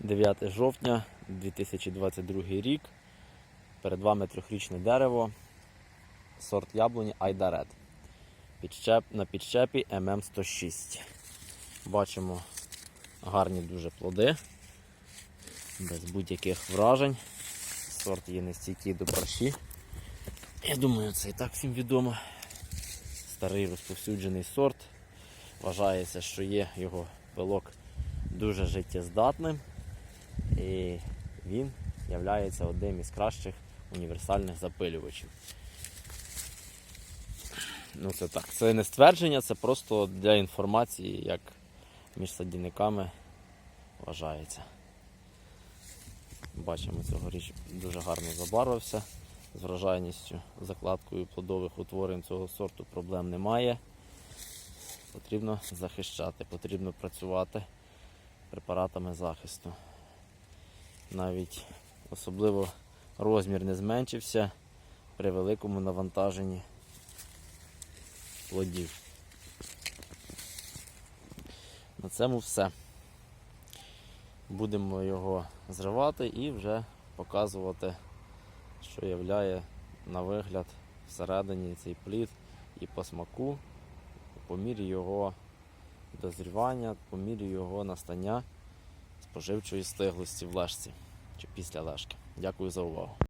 9 жовтня 2022 рік. Перед вами трьохрічне дерево, сорт яблуні Айдарет. Підщеп, на підщепі ММ106. Бачимо гарні дуже плоди, без будь-яких вражень. Сорт є нестійкий до парші. Я думаю, це і так всім відомо. Старий розповсюджений сорт. Вважається, що є його пилок дуже життєздатним. І він є одним із кращих універсальних запилювачів. Ну, це так. Це не ствердження, це просто для інформації, як між садівниками вважається. Бачимо, цьогоріч дуже гарно забарвився. З врожайністю, закладкою плодових утворень цього сорту проблем немає. Потрібно захищати, потрібно працювати препаратами захисту. Навіть особливо розмір не зменшився при великому навантаженні плодів. На цьому все. Будемо його зривати і вже показувати, що являє на вигляд всередині цей плід і по смаку, по мірі його дозрівання, по мірі його настання споживчої стиглості в лашці чи після лашки. Дякую за увагу.